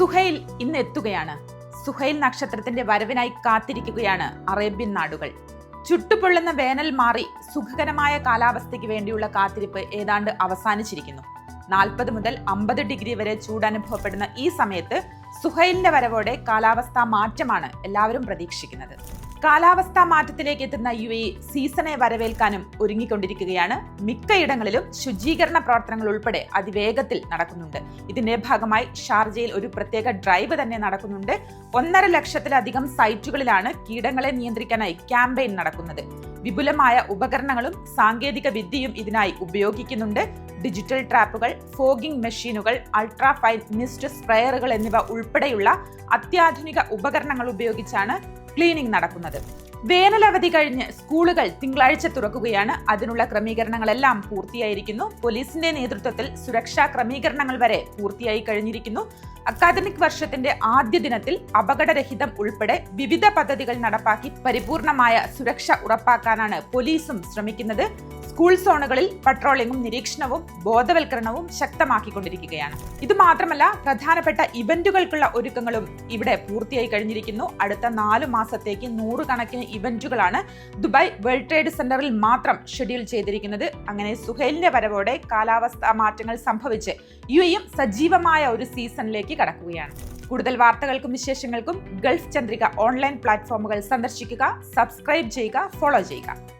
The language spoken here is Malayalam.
സുഹൈൽ ഇന്ന് എത്തുകയാണ്. സുഹൈൽ നക്ഷത്രത്തിന്റെ വരവിനായി കാത്തിരിക്കുകയാണ് അറേബ്യൻ നാടുകൾ. ചുട്ടുപൊള്ളുന്ന വേനൽ മാറി സുഖകരമായ കാലാവസ്ഥയ്ക്ക് വേണ്ടിയുള്ള കാത്തിരിപ്പ് ഏതാണ്ട് അവസാനിച്ചിരിക്കുന്നു. നാൽപ്പത് മുതൽ അമ്പത് ഡിഗ്രി വരെ ചൂട് അനുഭവപ്പെടുന്ന ഈ സമയത്ത് സുഹൈലിന്റെ വരവോടെ കാലാവസ്ഥാ മാറ്റമാണ് എല്ലാവരും പ്രതീക്ഷിക്കുന്നത്. കാലാവസ്ഥാ മാറ്റത്തിലേക്ക് എത്തുന്ന യു എ സീസണെ വരവേൽക്കാനും ഒരുങ്ങിക്കൊണ്ടിരിക്കുകയാണ്. മിക്കയിടങ്ങളിലും ശുചീകരണ പ്രവർത്തനങ്ങൾ ഉൾപ്പെടെ അതിവേഗത്തിൽ നടക്കുന്നുണ്ട്. ഇതിന്റെ ഭാഗമായി ഷാർജയിൽ ഒരു പ്രത്യേക ഡ്രൈവ് തന്നെ നടക്കുന്നുണ്ട്. ഒന്നര ലക്ഷത്തിലധികം സൈറ്റുകളിലാണ് കീടങ്ങളെ നിയന്ത്രിക്കാനായി ക്യാമ്പയിൻ നടക്കുന്നത്. വിപുലമായ ഉപകരണങ്ങളും സാങ്കേതിക വിദ്യയും ഇതിനായി ഉപയോഗിക്കുന്നുണ്ട്. ഡിജിറ്റൽ ട്രാപ്പുകൾ ഫോഗിംഗ് മെഷീനുകൾ അൾട്രാഫൈൻ മിസ്റ്റ് സ്പ്രെയറുകൾ എന്നിവ ഉൾപ്പെടെയുള്ള അത്യാധുനിക ഉപകരണങ്ങൾ ഉപയോഗിച്ചാണ് ക്ലീനിംഗ് നടക്കുന്നത്. വേനലവധി കഴിഞ്ഞ് സ്കൂളുകൾ തിങ്കളാഴ്ച തുറക്കുകയാണ്. അതിനുള്ള ക്രമീകരണങ്ങളെല്ലാം പൂർത്തിയായിരിക്കുന്നു. പോലീസിന്റെ നേതൃത്വത്തിൽ സുരക്ഷാ ക്രമീകരണങ്ങൾ വരെ പൂർത്തിയായി കഴിഞ്ഞിരിക്കുന്നു. അക്കാദമിക് വർഷത്തിന്റെ ആദ്യ ദിനത്തിൽ അപകടരഹിതം ഉൾപ്പെടെ വിവിധ പദ്ധതികൾ നടപ്പാക്കി പരിപൂർണമായ സുരക്ഷ ഉറപ്പാക്കാനാണ് പോലീസും ശ്രമിക്കുന്നത്. സ്കൂൾ സോണുകളിൽ പട്രോളിംഗും നിരീക്ഷണവും ബോധവൽക്കരണവും ശക്തമാക്കിക്കൊണ്ടിരിക്കുകയാണ്. ഇത് മാത്രമല്ല പ്രധാനപ്പെട്ട ഇവന്റുകൾക്കുള്ള ഒരുക്കങ്ങളും ഇവിടെ പൂർത്തിയായി കഴിഞ്ഞിരിക്കുന്നു. അടുത്ത നാലു മാസത്തേക്ക് നൂറുകണക്കിന് ഇവന്റുകളാണ് ദുബായ് വേൾഡ് ട്രേഡ് സെന്ററിൽ മാത്രം ഷെഡ്യൂൾ ചെയ്തിരിക്കുന്നത്. അങ്ങനെ സുഹൈലിന്റെ വരവോടെ കാലാവസ്ഥാ മാറ്റങ്ങൾ സംഭവിച്ച് യു എയും സജീവമായ ഒരു സീസണിലേക്ക് കടക്കുകയാണ്. കൂടുതൽ വാർത്തകൾക്കും വിശേഷങ്ങൾക്കും ഗൾഫ് ചന്ദ്രിക ഓൺലൈൻ പ്ലാറ്റ്ഫോമുകൾ സന്ദർശിക്കുക സബ്സ്ക്രൈബ് ചെയ്യുക ഫോളോ ചെയ്യുക.